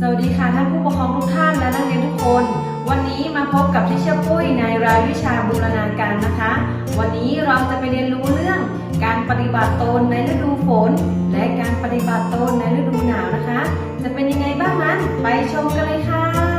สวัสดีค่ะท่านผู้ปกครองทุกท่านและนักเรียนทุกคน วันนี้มาพบกับทิเชอร์ปุ้ยในรายวิชาบูรณาการนะคะ วันนี้เราจะไปเรียนรู้เรื่องการปฏิบัติตนในฤดูฝน และการปฏิบัติตนในฤดูหนาวนะคะ จะเป็นยังไงบ้างนั้นไปชมกันเลยค่ะ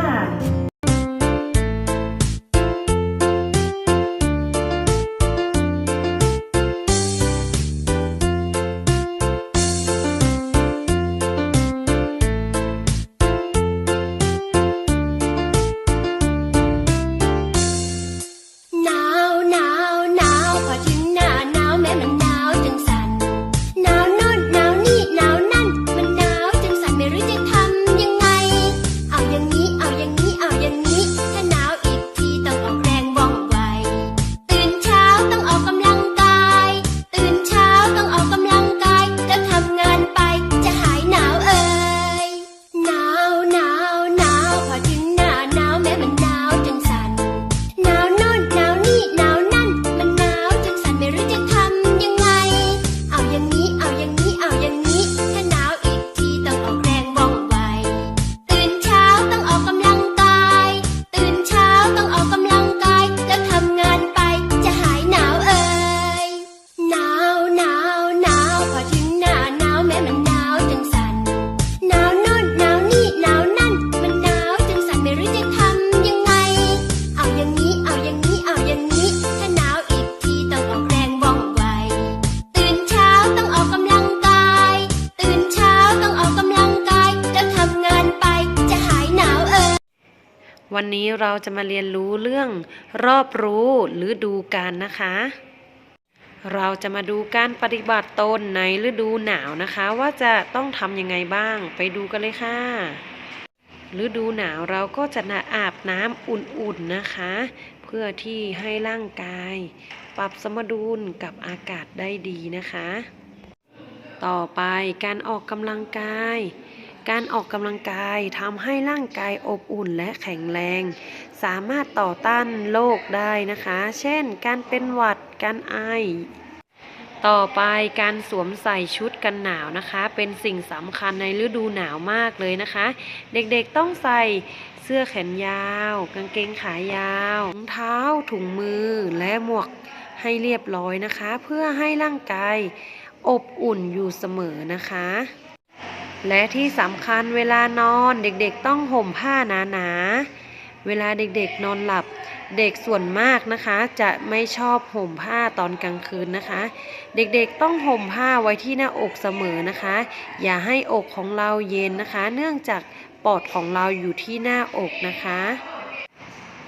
วันนี้เราจะมาเรียนรู้เรื่องรอบรู้หรือดูการนะคะ เราจะมาดูการปฏิบัติตนในฤดูหนาวนะคะ ว่าจะต้องทำยังไงบ้าง ไปดูกันเลยค่ะฤดูหนาวเราก็จะนาอาบน้ำอุ่นๆนะคะ เพื่อที่ให้ร่างกาย ปรับสมดุลกับอากาศได้ดีนะคะ ต่อไปการออกกำลังกาย การออกกำลังกายทำให้ร่างกายอบอุ่นและแข็งแรง สามารถต่อต้านโรคได้นะคะ เช่น การเป็นหวัด การไอ ต่อไปการสวมใส่ชุดกันหนาวนะคะ เป็นสิ่งสำคัญในฤดูหนาวมากเลยนะคะ เด็กๆต้องใส่เสื้อแขนยาว กางเกงขายาวรองเท้า ถุงมือ และหมวกให้เรียบร้อยนะคะ เพื่อให้ร่างกายอบอุ่นอยู่เสมอนะคะ และที่สำคัญเวลานอนเด็กๆต้องห่มผ้าหนาๆ เวลาเด็กๆนอนหลับ เด็กส่วนมากนะคะ จะไม่ชอบห่มผ้าตอนกลางคืนนะคะ เด็กๆต้องห่มผ้าไว้ที่หน้าอกเสมอนะคะ อย่าให้อกของเราเย็นนะคะ เนื่องจากปอดของเราอยู่ที่หน้าอกนะคะ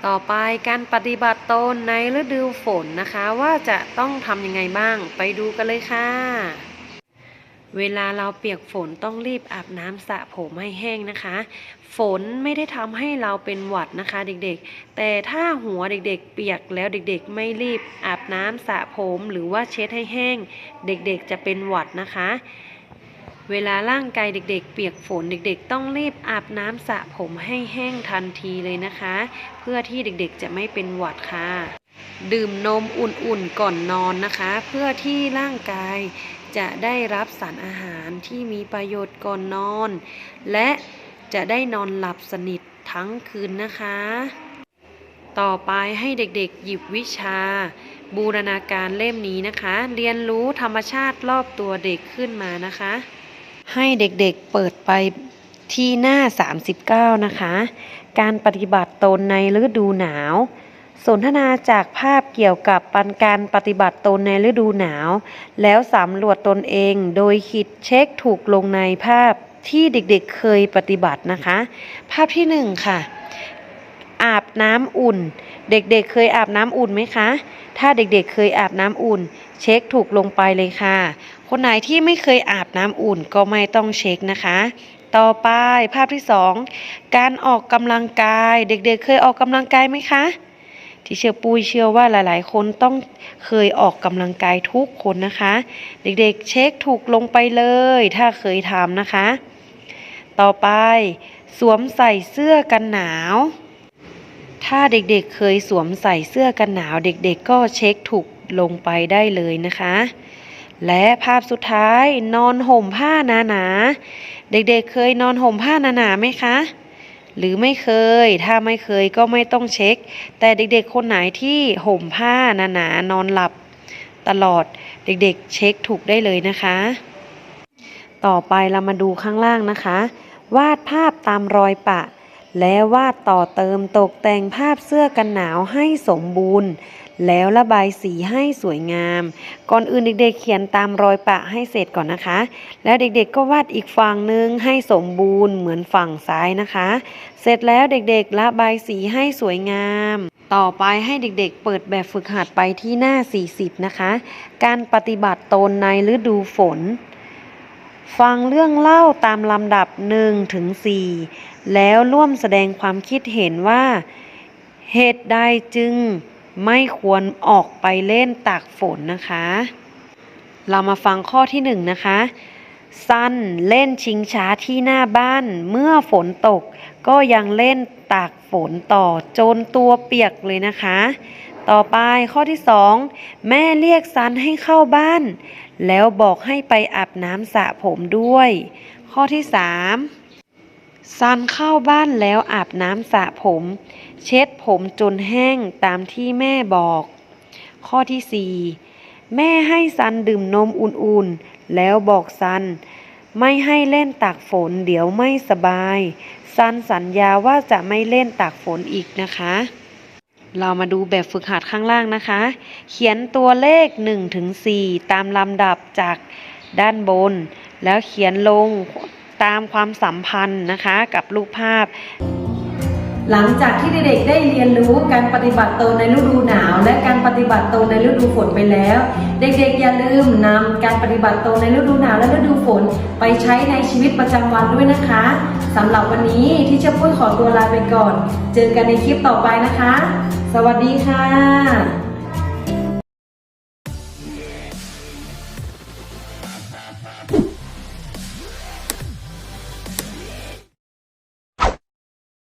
ต่อไปการปฏิบัติตนในฤดูฝนนะคะ ว่าจะต้องทำยังไงบ้างไปดูกันเลยค่ะ เวลาเราเปียกฝนต้องรีบอาบน้ำสระผมให้แห้งนะคะ ฝนไม่ได้ทำให้เราเป็นหวัดนะคะ เด็กๆ แต่ถ้าหัวเด็กๆ เปียกแล้วเด็กๆ ไม่รีบอาบน้ำสระผมหรือว่าเช็ดให้แห้ง เด็กๆจะเป็นหวัดนะคะ เวลาร่างกายเด็กๆ เปียกฝนเด็กๆ ต้องรีบอาบน้ำสระผมให้แห้งทันทีเลยนะคะ เพื่อที่เด็กๆจะไม่เป็นหวัดค่ะ ดื่มนมอุ่นๆก่อนนอนนะคะ เพื่อที่ร่างกายจะได้รับสารอาหารที่มีประโยชน์ก่อนนอน และจะได้นอนหลับสนิททั้งคืนนะคะ ต่อไปให้เด็กๆ หยิบวิชา บูรณาการเล่มนี้นะคะ เรียนรู้ธรรมชาติรอบตัวเด็กขึ้นมานะคะ ให้เด็กๆเปิดไปที่หน้า 39 นะคะ การปฏิบัติตนในฤดูหนาว สนทนาจากภาพเกี่ยวกับปันการปฏิบัติตนในฤดูหนาว แล้วสำรวจตนเองโดยคิดเช็คถูกลงในภาพที่เด็กๆเคยปฏิบัตินะคะ ภาพที่หนึ่งค่ะ อาบน้ำอุ่น เด็กๆเคยอาบน้ำอุ่นไหมคะ ถ้าเด็กๆเคยอาบน้ำอุ่น เช็คถูกลงไปเลยค่ะ คนไหนที่ไม่เคยอาบน้ำอุ่นก็ไม่ต้องเช็คนะคะ ต่อไปภาพที่สองการออกกำลังกาย เด็กๆเคยออกกำลังกายไหมคะที่เชื่อปุ้ยเชื่อว่าหลายๆ คนต้องเคยออกกำลังกายทุกคนนะคะ เด็กๆเช็คถูกลงไปเลย ถ้าเคยทำนะคะ ต่อไปสวมใส่เสื้อกันหนาว ถ้าเด็กๆเคยสวมใส่เสื้อกันหนาว เด็กๆก็เช็คถูก ลงไปได้เลยนะคะ และภาพสุดท้ายนอนห่มผ้าหนาๆเด็กๆเคยนอนห่มผ้าหนาๆไหมคะ หรือไม่เคย ถ้าไม่เคยก็ไม่ต้องเช็ค แต่เด็กๆ คนไหนที่ห่มผ้าหนาๆนอนหลับ ตลอดเด็กๆ เช็คถูกได้เลยนะคะ ต่อไปเรามาดูข้างล่างนะคะ วาดภาพตามรอยปะและวาดต่อเติมตกแต่งภาพเสื้อกันหนาวให้สมบูรณ์ แล้วระบายสีให้สวยงาม ก่อนอื่นเด็กๆ เขียนตามรอยปะให้เสร็จก่อนนะคะ แล้วเด็กๆ ก็วาดอีกฝั่งหนึ่งให้สมบูรณ์เหมือนฝั่งซ้ายนะคะ เสร็จแล้วเด็กๆ ระบายสีให้สวยงาม ต่อไปให้เด็กๆ เปิดแบบฝึกหัดไปที่หน้า 40 นะคะ การปฏิบัติตนในฤดูฝนฟังเรื่องเล่าตามลำดับ1ถึง4แล้วร่วมแสดงความคิดเห็นว่า เหตุใดจึง ไม่ควรออกไปเล่นตากฝนนะคะ เรามาฟังข้อที่หนึ่งนะคะซันเล่นชิงช้าที่หน้าบ้าน เมื่อฝนตก ก็ยังเล่นตากฝนต่อจนตัวเปียกเลยนะคะ ต่อไปข้อที่สองแม่เรียกซันให้เข้าบ้าน แล้วบอกให้ไปอาบน้ำสระผมด้วย ข้อที่สาม ซันเข้าบ้านแล้วอาบน้ำสระผม เช็ดผมจนแห้งตามที่แม่บอก ข้อที่สี่แม่ให้ซันดื่มนมอุ่นๆ แล้วบอกซัน ไม่ให้เล่นตากฝนเดี๋ยวไม่สบาย ซันสัญญาว่าจะไม่เล่นตากฝนอีกนะคะ เรามาดูแบบฝึกหัดข้างล่างนะคะ เขียนตัวเลข1ถึง4ตามลำดับจากด้านบน แล้วเขียนลง ตามความสัมพันธ์นะคะกับรูปภาพ หลังจากที่เด็กๆได้เรียนรู้การปฏิบัติตนในฤดูหนาว และการปฏิบัติตนในฤดูฝนไปแล้ว เด็กๆอย่าลืมนำการปฏิบัติตนในฤดูหนาวและฤดูฝนไปใช้ในชีวิตประจำวันด้วยนะคะสำหรับวันนี้ที่เชฟปุ้ยขอตัวลาไปก่อน เจอกันในคลิปต่อไปนะคะ สวัสดีค่ะ